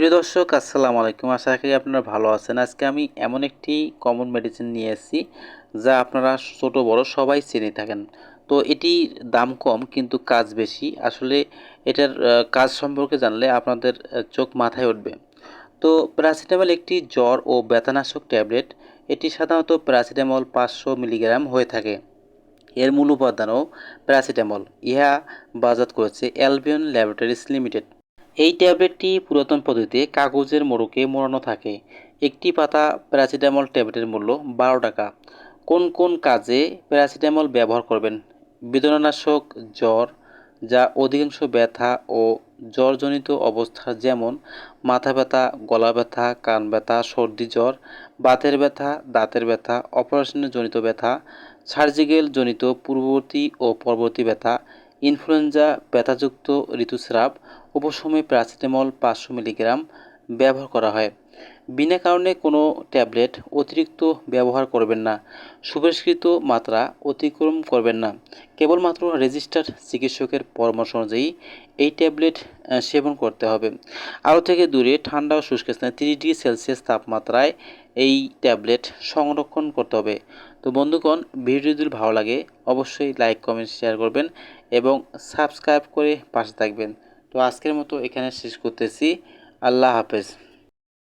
প্রিয় দর্শক, আসসালামু আলাইকুম। আশা করি আপনারা ভালো আছেন। আজকে আমি এমন একটি কমন মেডিসিন নিয়ে এসেছি, যা আপনারা ছোট, বড় সবাই চিনে থাকেন। তো এটি দাম কম, কিন্তু কাজ বেশি। আসলে এটার কাজ সম্পর্কে জানলে আপনাদের চোখ মাথায় উঠবে। তো প্যারাসিটামল একটি জ্বর ও ব্যথানাশক ট্যাবলেট। এটি সাধারণত প্যারাসিটামল পাঁচশো মিলিগ্রাম হয়ে থাকে। এর মূল উপাদানও প্যারাসিটামল ইহা বাজাত করেছে অ্যালবিয়ন ল্যাবরেটরিজ লিমিটেড এই ট্যাবলেটটি পুরাতন পদ্ধতিতে কাগজের মোড়কে মোড়ানো থাকে। একটি পাতা প্যারাসিটামল ট্যাবলেটের মূল্য বারো টাকা। কোন কোন কাজে প্যারাসিটামল ব্যবহার করবেন? বেদনানাশক, জ্বর, যা অধিকাংশ ব্যথা ও জ্বরজনিত অবস্থা যেমন মাথা ব্যথা, গলা ব্যথা, কান ব্যথা, সর্দি জ্বর, বাতের ব্যথা, দাঁতের ব্যথা অপারেশনের জনিত ব্যথা, সার্জিক্যাল জনিত পূর্ববর্তী ও পরবর্তী ব্যথা ইনফ্লুয়েঞ্জা ব্যথাযুক্ত ঋতুস্রাব উপশমে প্যারাসিটামল পাঁচশো মিলিগ্রাম ব্যবহার করা হয়। বিনা কারণে কোনো ট্যাবলেট অতিরিক্ত ব্যবহার করবেন না। সুপরিষ্কৃত মাত্রা অতিক্রম করবেন না। কেবলমাত্র রেজিস্টার্ড চিকিৎসকের পরামর্শ অনুযায়ী এই ট্যাবলেট সেবন করতে হবে। আরও থেকে দূরে ঠান্ডা ও শুষ্ক স্থানে তিরিশ ডিগ্রি সেলসিয়াস তাপমাত্রায় এই ট্যাবলেট সংরক্ষণ করতে হবে। তো বন্ধুগণ ভিডিও যদি ভালো লাগে, অবশ্যই লাইক, কমেন্ট, শেয়ার করবেন এবং সাবস্ক্রাইব করে পাশে থাকবেন। তো আজকের মতো এখানে শেষ করতেছি। আল্লাহ হাফেজ।